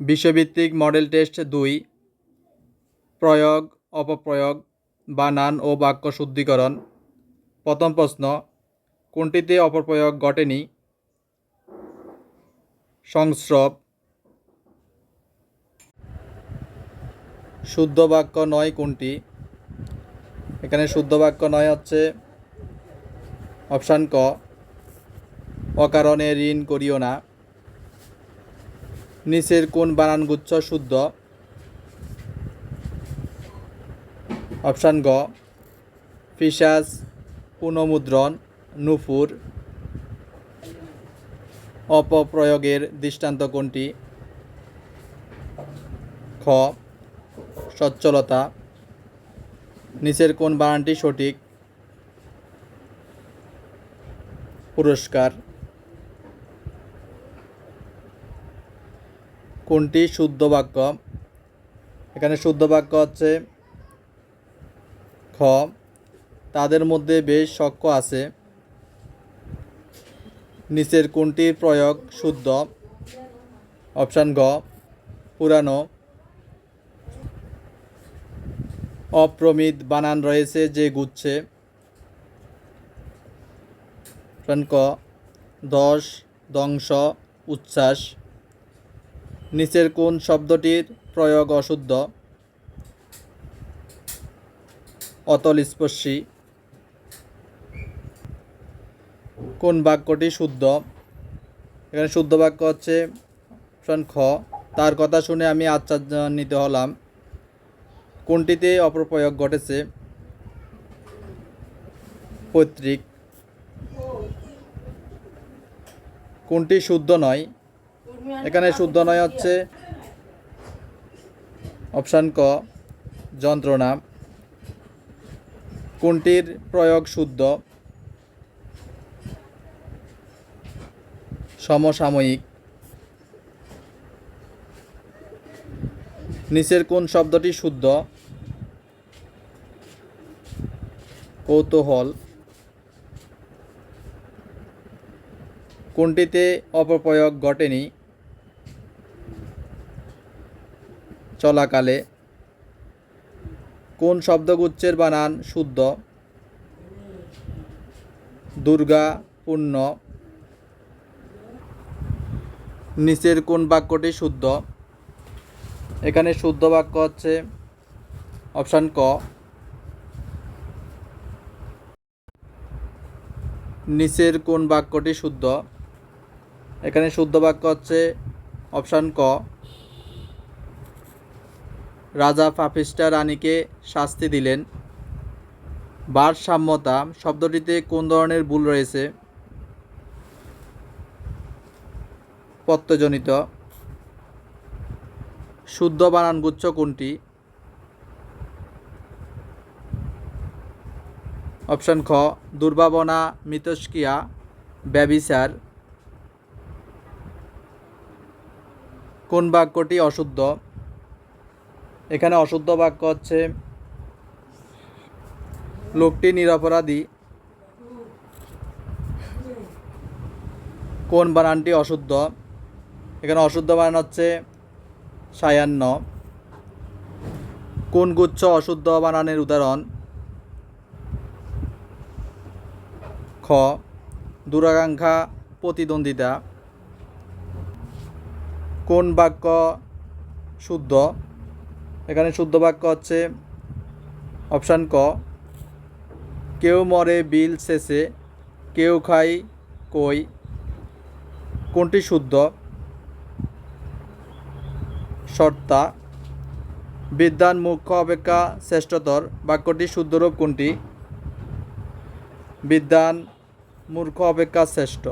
বিশ্বভিত্তিক model test দুই, প্রয়োগ, অপপ্রয়োগ বা বানান ও বাক্য শুদ্ধিকরণ। প্রথম প্রশ্ন, কোনটিতে অপপ্রয়োগ ঘটেনি? সংস্রব। শুদ্ধ বাক্য নয় কোনটি? এখানে শুদ্ধ বাক্য নয় হচ্ছে অপশান ক, অকারণে ঋণ করিও না। নিচের কোন বানানগুচ্ছ শুদ্ধ। অপশান গ ফিসাস পুনমুদ্রণ নুপুর অপপ্রয়োগের দৃষ্টান্ত কোনটি খ, সচ্ছলতা। নিচের কোন বানানটি সঠিক। পুরস্কার। কোনটি শুদ্ধ বাক্য? এখানে শুদ্ধ বাক্য হচ্ছে খ। তাদের মধ্যে বেশ সক্ষ আছে। নিচের কোনটির প্রয়োগ শুদ্ধ? অপশান গ, পুরানো। অপ্রমিত বানান রয়েছে যে গুচ্ছে। ক, দশ দংশ উচ্ছ্বাস। নিচের কোন শব্দটির প্রয়োগ অশুদ্ধ? অতল স্পর্শী। কোন বাক্যটি শুদ্ধ? এখানে শুদ্ধ বাক্য হচ্ছে খ। তার কথা শুনে আমি আশ্চর্যান্বিত হলাম। কোনটিতে অপপ্রয়োগ ঘটেছে? পৈতৃক। কোনটি শুদ্ধ নয়? এখানে শুদ্ধ নয় হচ্ছে অপশান ক, যন্ত্রণা। কোনটির প্রয়োগ শুদ্ধ? সমসাময়িক। নিচের কোন শব্দটি শুদ্ধ? কৌতূহল। কোনটিতে অপপ্রয়োগ ঘটেনি? চলাকালে। কোন শব্দগুচ্ছের বানান শুদ্ধ? দুর্গা, পূর্ণ। নিচের কোন বাক্যটি শুদ্ধ? এখানে শুদ্ধ বাক্য হচ্ছে অপশান ক। নিচের কোন বাক্যটি শুদ্ধ? এখানে শুদ্ধ বাক্য হচ্ছে অপশান ক। রাজা পাপিস্টা রানীকে শাস্তি দিলেন। ভারসাম্যতা শব্দটিতে কোন ধরনের ভুল রয়েছে? প্রত্যজনিত শুদ্ধ বানানগুচ্ছ কোনটি? অপশন খ, দুর্ভাবনা মিতস্কিয়া ব্যবিচার কোন বাক্যটি অশুদ্ধ? এখানে অশুদ্ধ বাক্য হচ্ছে, লোকটি নিরপরাধী। কোন বানানটি অশুদ্ধ? এখানে অশুদ্ধ বানান হচ্ছে সায়ান্ন। কোন গুচ্ছ অশুদ্ধ বানানের উদাহরণ? খ, দুরাকাঙ্ক্ষা প্রতিদ্বন্দ্বিতা। কোন বাক্য শুদ্ধ? এখানে শুদ্ধ বাক্য হচ্ছে অপশান ক। কেউ মরে বিল শেষে, কেউ খাই কই। কোনটি শুদ্ধ? শর্তা। বিদ্যান মুখ্য অপেক্ষা শ্রেষ্ঠতর। বাক্যটি শুদ্ধরূপ কোনটি? বিদ্যান মূর্খ অপেক্ষা শ্রেষ্ঠ।